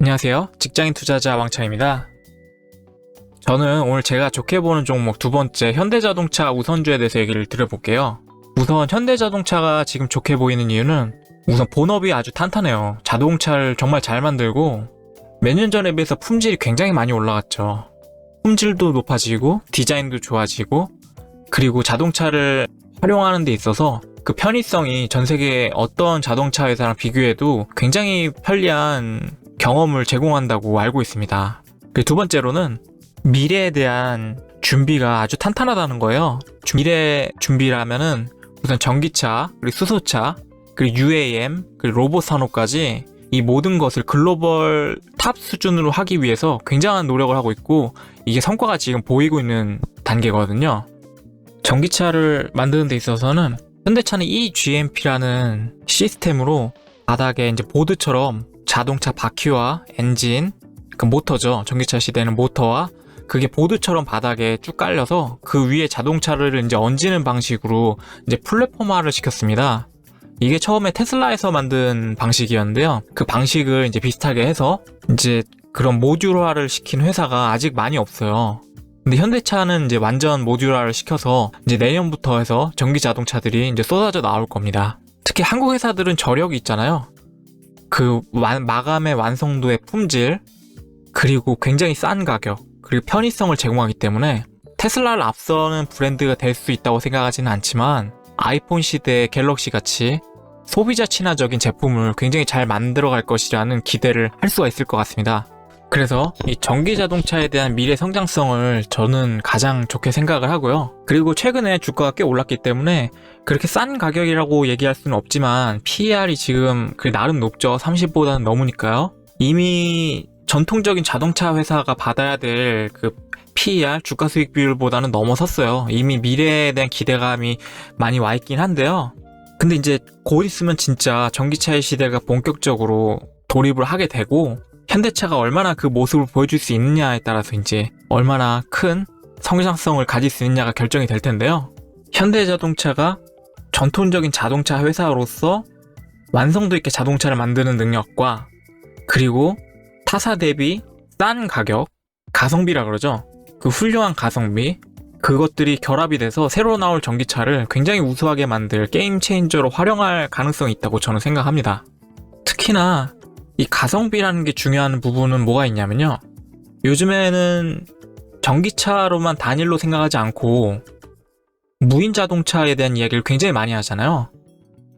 안녕하세요. 직장인 투자자 왕창입니다. 저는 오늘 제가 좋게 보는 종목 두 번째 현대자동차 우선주에 대해서 얘기를 드려볼게요. 우선 현대자동차가 지금 좋게 보이는 이유는 우선 본업이 아주 탄탄해요. 자동차를 정말 잘 만들고 몇 년 전에 비해서 품질이 굉장히 많이 올라갔죠. 품질도 높아지고 디자인도 좋아지고 그리고 자동차를 활용하는 데 있어서 그 편의성이 전 세계 어떤 자동차 회사랑 비교해도 굉장히 편리한 경험을 제공한다고 알고 있습니다. 그리고 두 번째로는 미래에 대한 준비가 아주 탄탄하다는 거예요. 주- 미래 준비라면은 우선 전기차, 그리고 수소차, 그리고 UAM, 그리고 로봇 산업까지 이 모든 것을 글로벌 탑 수준으로 하기 위해서 굉장한 노력을 하고 있고 이게 성과가 지금 보이고 있는 단계거든요. 전기차를 만드는 데 있어서는 현대차는 eGMP라는 시스템으로 바닥에 이제 보드처럼 자동차 바퀴와 엔진, 그 모터죠. 전기차 시대는 모터와 그게 보드처럼 바닥에 쭉 깔려서 그 위에 자동차를 이제 얹는 방식으로 이제 플랫폼화를 시켰습니다. 이게 처음에 테슬라에서 만든 방식이었는데요. 그 방식을 이제 비슷하게 해서 이제 그런 모듈화를 시킨 회사가 아직 많이 없어요. 근데 현대차는 이제 완전 모듈화를 시켜서 이제 내년부터 해서 전기 자동차들이 이제 쏟아져 나올 겁니다. 특히 한국 회사들은 저력이 있잖아요. 그 완- 마감의 완성도의 품질 그리고 굉장히 싼 가격 그리고 편의성을 제공하기 때문에 테슬라를 앞서는 브랜드가 될 수 있다고 생각하지는 않지만 아이폰 시대의 갤럭시 같이 소비자 친화적인 제품을 굉장히 잘 만들어갈 것이라는 기대를 할 수가 있을 것 같습니다. 그래서 이 전기 자동차에 대한 미래 성장성을 저는 가장 좋게 생각을 하고요. 그리고 최근에 주가가 꽤 올랐기 때문에 그렇게 싼 가격이라고 얘기할 수는 없지만 PER이 지금 그 나름 높죠. 30보다는 넘으니까요. 이미 전통적인 자동차 회사가 받아야 될 그 PER 주가 수익 비율보다는 넘어섰어요. 이미 미래에 대한 기대감이 많이 와 있긴 한데요. 근데 이제 곧 있으면 진짜 전기차의 시대가 본격적으로 돌입을 하게 되고 현대차가 얼마나 그 모습을 보여줄 수 있느냐에 따라서 이제 얼마나 큰 성장성을 가질 수 있느냐가 결정이 될 텐데요. 현대자동차가 전통적인 자동차 회사로서 완성도 있게 자동차를 만드는 능력과 그리고 타사 대비 싼 가격, 가성비라 그러죠. 그 훌륭한 가성비, 그것들이 결합이 돼서 새로 나올 전기차를 굉장히 우수하게 만들 게임 체인저로 활용할 가능성이 있다고 저는 생각합니다. 특히나 이 가성비라는 게 중요한 부분은 뭐가 있냐면요. 요즘에는 전기차로만 단일로 생각하지 않고 무인 자동차에 대한 이야기를 굉장히 많이 하잖아요.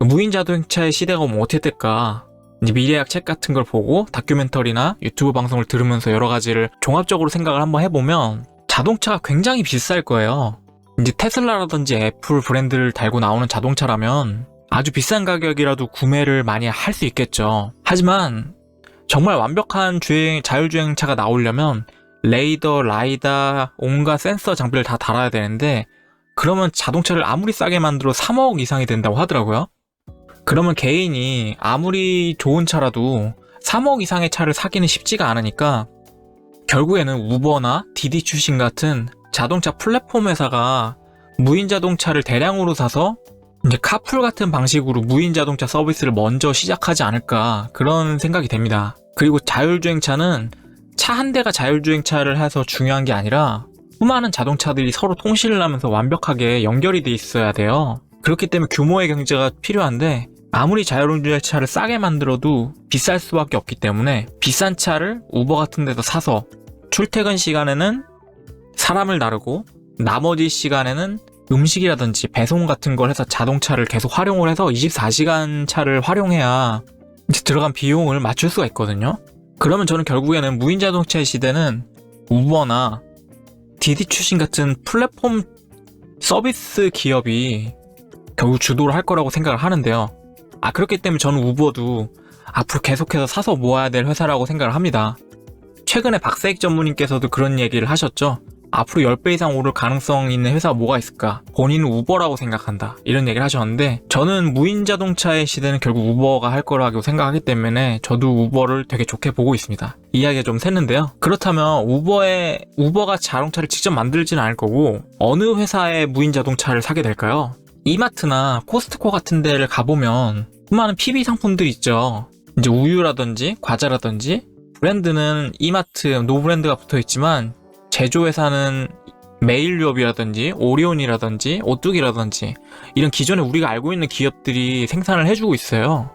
무인 자동차의 시대가 오면 어떻게 될까? 미래학 책 같은 걸 보고 다큐멘터리나 유튜브 방송을 들으면서 여러 가지를 종합적으로 생각을 한번 해보면 자동차가 굉장히 비쌀 거예요. 이제 테슬라라든지 애플 브랜드를 달고 나오는 자동차라면 아주 비싼 가격이라도 구매를 많이 할 수 있겠죠. 하지만 정말 완벽한 주행, 자율주행차가 나오려면 레이더, 라이다, 온갖 센서 장비를 다 달아야 되는데 그러면 자동차를 아무리 싸게 만들어 3억 이상이 된다고 하더라고요. 그러면 개인이 아무리 좋은 차라도 3억 이상의 차를 사기는 쉽지가 않으니까 결국에는 우버나 디디 출신 같은 자동차 플랫폼 회사가 무인 자동차를 대량으로 사서 이제 카풀 같은 방식으로 무인 자동차 서비스를 먼저 시작하지 않을까 그런 생각이 됩니다. 그리고 자율주행차는 차 한 대가 자율주행차를 해서 중요한 게 아니라 수많은 자동차들이 서로 통신을 하면서 완벽하게 연결이 돼 있어야 돼요. 그렇기 때문에 규모의 경제가 필요한데 아무리 자율주행차를 싸게 만들어도 비쌀 수밖에 없기 때문에 비싼 차를 우버 같은 데서 사서 출퇴근 시간에는 사람을 나르고 나머지 시간에는 음식이라든지 배송 같은 걸 해서 자동차를 계속 활용을 해서 24시간 차를 활용해야 이제 들어간 비용을 맞출 수가 있거든요. 그러면 저는 결국에는 무인 자동차의 시대는 우버나 디디 출신 같은 플랫폼 서비스 기업이 결국 주도를 할 거라고 생각을 하는데요. 아, 그렇기 때문에 저는 우버도 앞으로 계속해서 사서 모아야 될 회사라고 생각을 합니다. 최근에 박세익 전무님께서도 그런 얘기를 하셨죠. 앞으로 10배 이상 오를 가능성 있는 회사가 뭐가 있을까? 본인은 우버라고 생각한다. 이런 얘기를 하셨는데, 저는 무인 자동차의 시대는 결국 우버가 할 거라고 생각하기 때문에 저도 우버를 되게 좋게 보고 있습니다. 이야기가 좀 샜는데요. 그렇다면 우버의, 우버가 자동차를 직접 만들지는 않을 거고, 어느 회사의 무인 자동차를 사게 될까요? 이마트나 코스트코 같은 데를 가보면 수많은 PB 상품들이 있죠. 이제 우유라든지 과자라든지 브랜드는 이마트, 노브랜드가 붙어 있지만 제조회사는 메일유업이라든지 오리온이라든지 오뚜기라든지 이런 기존에 우리가 알고 있는 기업들이 생산을 해주고 있어요.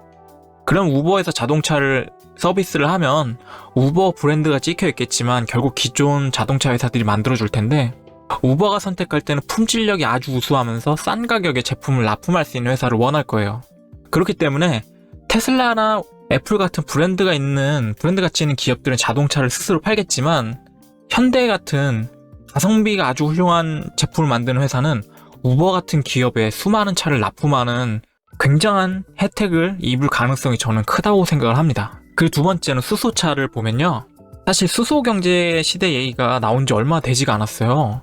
그럼 우버에서 자동차를 서비스를 하면 우버 브랜드가 찍혀 있겠지만 결국 기존 자동차 회사들이 만들어줄 텐데 우버가 선택할 때는 품질력이 아주 우수하면서 싼 가격에 제품을 납품할 수 있는 회사를 원할 거예요. 그렇기 때문에 테슬라나 애플 같은 브랜드가 있는 브랜드 가치 있는 기업들은 자동차를 스스로 팔겠지만 현대 같은 가성비가 아주 훌륭한 제품을 만드는 회사는 우버 같은 기업에 수많은 차를 납품하는 굉장한 혜택을 입을 가능성이 저는 크다고 생각을 합니다. 그리고 두 번째는 수소차를 보면요. 사실 수소 경제 시대 얘기가 나온 지 얼마 되지가 않았어요.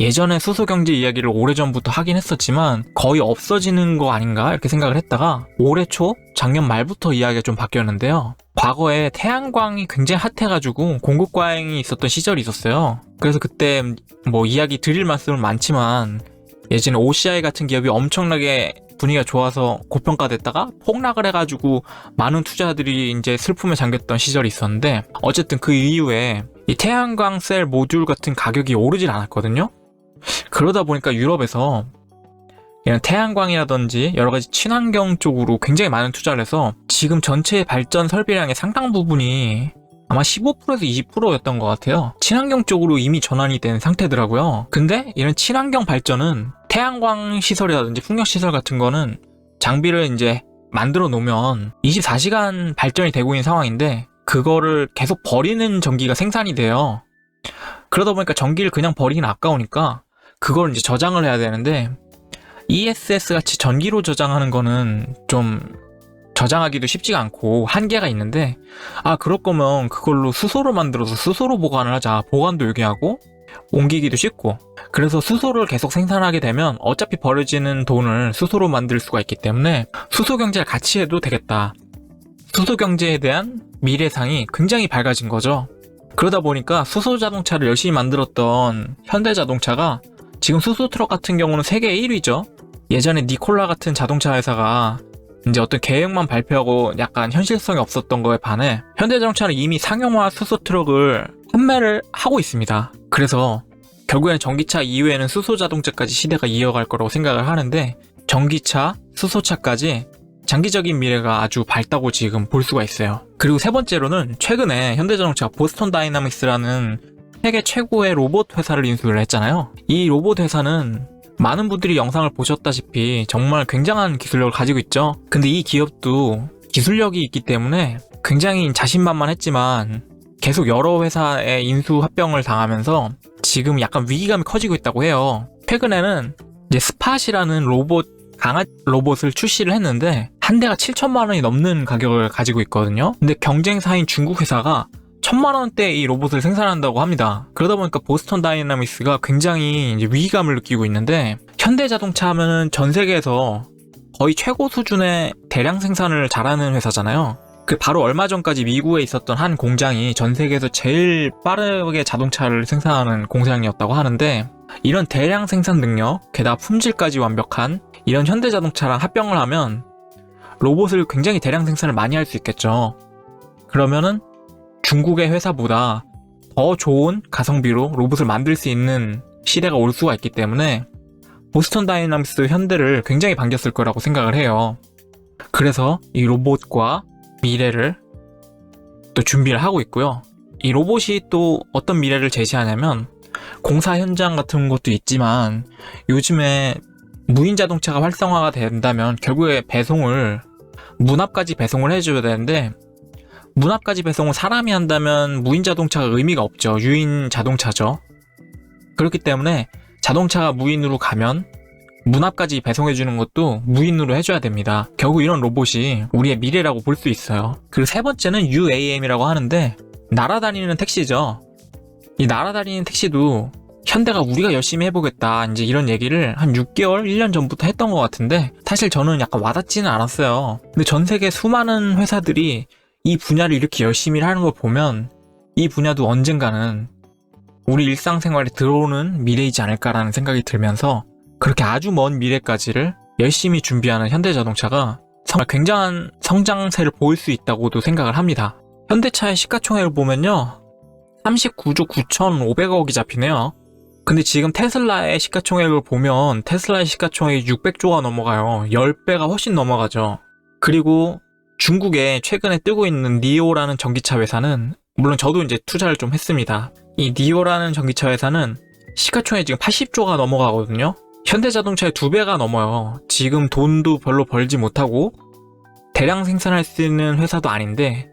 예전에 수소 경제 이야기를 오래전부터 하긴 했었지만 거의 없어지는 거 아닌가 이렇게 생각을 했다가 올해 초 작년 말부터 이야기가 좀 바뀌었는데요. 과거에 태양광이 굉장히 핫해가지고 공급 과잉이 있었던 시절이 있었어요. 그래서 그때 뭐 이야기 드릴 말씀은 많지만 예전에 OCI 같은 기업이 엄청나게 분위기가 좋아서 고평가됐다가 폭락을 해가지고 많은 투자들이 이제 슬픔에 잠겼던 시절이 있었는데 어쨌든 그 이후에 이 태양광 셀 모듈 같은 가격이 오르질 않았거든요. 그러다 보니까 유럽에서 이런 태양광이라든지 여러 가지 친환경 쪽으로 굉장히 많은 투자를 해서 지금 전체 발전 설비량의 상당 부분이 아마 15%에서 20%였던 것 같아요. 친환경 쪽으로 이미 전환이 된 상태더라고요. 근데 이런 친환경 발전은 태양광 시설이라든지 풍력 시설 같은 거는 장비를 이제 만들어 놓으면 24시간 발전이 되고 있는 상황인데 그거를 계속 버리는 전기가 생산이 돼요. 그러다 보니까 전기를 그냥 버리긴 아까우니까 그걸 이제 저장을 해야 되는데 ESS 같이 전기로 저장하는 거는 좀 저장하기도 쉽지가 않고 한계가 있는데 아 그럴 거면 그걸로 수소를 만들어서 수소로 보관을 하자. 보관도 유리하고 옮기기도 쉽고. 그래서 수소를 계속 생산하게 되면 어차피 버려지는 돈을 수소로 만들 수가 있기 때문에 수소 경제를 같이 해도 되겠다. 수소 경제에 대한 미래상이 굉장히 밝아진 거죠. 그러다 보니까 수소 자동차를 열심히 만들었던 현대 자동차가 지금 수소 트럭 같은 경우는 세계 1위죠 예전에 니콜라 같은 자동차 회사가 이제 어떤 계획만 발표하고 약간 현실성이 없었던 거에 반해 현대자동차는 이미 상용화 수소 트럭을 판매를 하고 있습니다. 그래서 결국에는 전기차 이후에는 수소 자동차까지 시대가 이어갈 거라고 생각을 하는데 전기차, 수소차까지 장기적인 미래가 아주 밝다고 지금 볼 수가 있어요. 그리고 세 번째로는 최근에 현대자동차가 보스턴 다이나믹스라는 세계 최고의 로봇 회사를 인수를 했잖아요. 이 로봇 회사는 많은 분들이 영상을 보셨다시피 정말 굉장한 기술력을 가지고 있죠. 근데 이 기업도 기술력이 있기 때문에 굉장히 자신만만했지만 계속 여러 회사의 인수 합병을 당하면서 지금 약간 위기감이 커지고 있다고 해요. 최근에는 이제 스팟이라는 로봇 강아지 로봇을 출시를 했는데 한 대가 7천만 원이 넘는 가격을 가지고 있거든요. 근데 경쟁사인 중국 회사가 천만 원대 이 로봇을 생산한다고 합니다. 그러다 보니까 보스턴 다이나믹스가 굉장히 위기감을 느끼고 있는데 현대 자동차 하면은 전 세계에서 거의 최고 수준의 대량 생산을 잘하는 회사잖아요. 그 바로 얼마 전까지 미국에 있었던 한 공장이 전 세계에서 제일 빠르게 자동차를 생산하는 공장이었다고 하는데 이런 대량 생산 능력, 게다가 품질까지 완벽한 이런 현대 자동차랑 합병을 하면 로봇을 굉장히 대량 생산을 많이 할 수 있겠죠. 그러면은 중국의 회사보다 더 좋은 가성비로 로봇을 만들 수 있는 시대가 올 수가 있기 때문에 보스턴 다이나믹스 현대를 굉장히 반겼을 거라고 생각을 해요. 그래서 이 로봇과 미래를 또 준비를 하고 있고요. 이 로봇이 또 어떤 미래를 제시하냐면 공사 현장 같은 것도 있지만 요즘에 무인 자동차가 활성화가 된다면 결국에 배송을 문 앞까지 배송을 해줘야 되는데 문 앞까지 배송을 사람이 한다면 무인 자동차가 의미가 없죠. 유인 자동차죠. 그렇기 때문에 자동차가 무인으로 가면 문 앞까지 배송해주는 것도 무인으로 해줘야 됩니다. 결국 이런 로봇이 우리의 미래라고 볼 수 있어요. 그리고 세 번째는 UAM이라고 하는데 날아다니는 택시죠. 이 날아다니는 택시도 현대가 우리가 열심히 해보겠다 이제 이런 얘기를 한 6개월, 1년 전부터 했던 것 같은데 사실 저는 약간 와닿지는 않았어요. 근데 전 세계 수많은 회사들이 이 분야를 이렇게 열심히 하는 걸 보면 이 분야도 언젠가는 우리 일상생활에 들어오는 미래이지 않을까라는 생각이 들면서 그렇게 아주 먼 미래까지를 열심히 준비하는 현대자동차가 정말 굉장한 성장세를 보일 수 있다고도 생각을 합니다. 현대차의 시가총액을 보면요. 39조 9,500억이 잡히네요. 근데 지금 테슬라의 시가총액을 보면 테슬라의 시가총액이 600조가 넘어가요. 10배가 훨씬 넘어가죠. 그리고 중국에 최근에 뜨고 있는 니오라는 전기차 회사는 물론 저도 이제 투자를 좀 했습니다. 이 니오라는 전기차 회사는 시가총액 지금 80조가 넘어가거든요. 현대자동차의 두 배가 넘어요. 지금 돈도 별로 벌지 못하고 대량 생산할 수 있는 회사도 아닌데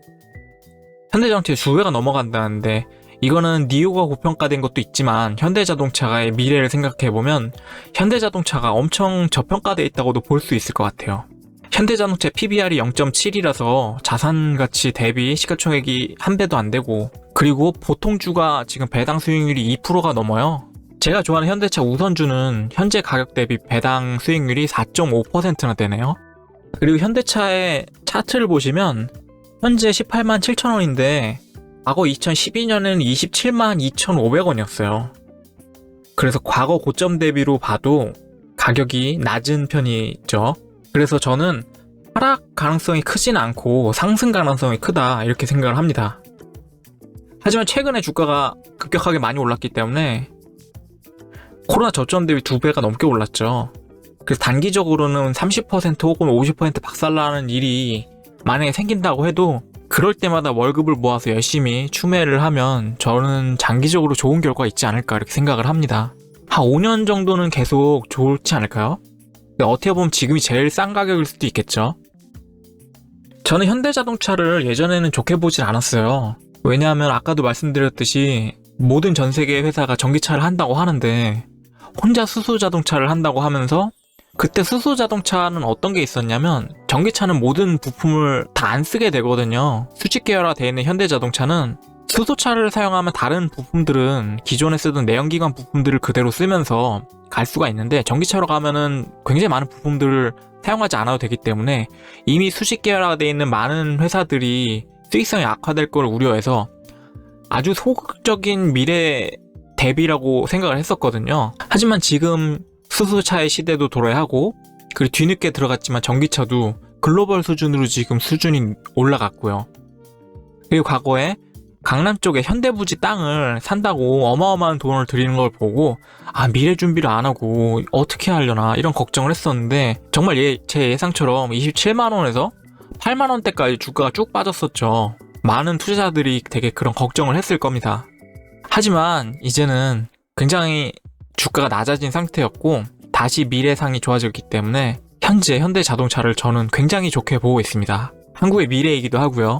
현대자동차의 두 배가 넘어간다는데 이거는 니오가 고평가된 것도 있지만 현대자동차의 미래를 생각해 보면 현대자동차가 엄청 저평가돼 있다고도 볼 수 있을 것 같아요. 현대자동차 PBR이 0.7이라서 자산 가치 대비 시가총액이 한 배도 안 되고 그리고 보통주가 지금 배당 수익률이 2%가 넘어요. 제가 좋아하는 현대차 우선주는 현재 가격 대비 배당 수익률이 4.5%나 되네요. 그리고 현대차의 차트를 보시면 현재 18만 7천 원인데 과거 2012년에는 27만 2,500원이었어요. 그래서 과거 고점 대비로 봐도 가격이 낮은 편이죠. 그래서 저는 하락 가능성이 크진 않고 상승 가능성이 크다 이렇게 생각을 합니다. 하지만 최근에 주가가 급격하게 많이 올랐기 때문에 코로나 저점 대비 두 배가 넘게 올랐죠. 그래서 단기적으로는 30% 혹은 50% 박살나는 일이 만약에 생긴다고 해도 그럴 때마다 월급을 모아서 열심히 추매를 하면 저는 장기적으로 좋은 결과 있지 않을까 이렇게 생각을 합니다. 한 5년 정도는 계속 좋지 않을까요? 어떻게 보면 지금이 제일 싼 가격일 수도 있겠죠. 저는 현대자동차를 예전에는 좋게 보질 않았어요. 왜냐하면 아까도 말씀드렸듯이 모든 전 세계 회사가 전기차를 한다고 하는데 혼자 수소 자동차를 한다고 하면서 그때 수소 자동차는 어떤 게 있었냐면 전기차는 모든 부품을 다 안 쓰게 되거든요. 수직 계열화 되어 있는 현대 자동차는 수소차를 사용하면 다른 부품들은 기존에 쓰던 내연기관 부품들을 그대로 쓰면서 갈 수가 있는데 전기차로 가면은 굉장히 많은 부품들을 사용하지 않아도 되기 때문에 이미 수직 계열화가 되어 있는 많은 회사들이 수익성이 악화될 걸 우려해서 아주 소극적인 미래 대비라고 생각을 했었거든요. 하지만 지금 수소차의 시대도 돌아야 하고 그리고 뒤늦게 들어갔지만 전기차도 글로벌 수준으로 지금 수준이 올라갔고요. 그리고 과거에 강남 쪽에 현대부지 땅을 산다고 어마어마한 돈을 들이는 걸 보고 아 미래 준비를 안 하고 어떻게 하려나 이런 걱정을 했었는데 정말 예, 제 예상처럼 27만 원에서 8만 원대까지 주가가 쭉 빠졌었죠. 많은 투자자들이 되게 그런 걱정을 했을 겁니다. 하지만 이제는 굉장히 주가가 낮아진 상태였고 다시 미래상이 좋아졌기 때문에 현재 현대 자동차를 저는 굉장히 좋게 보고 있습니다. 한국의 미래이기도 하고요.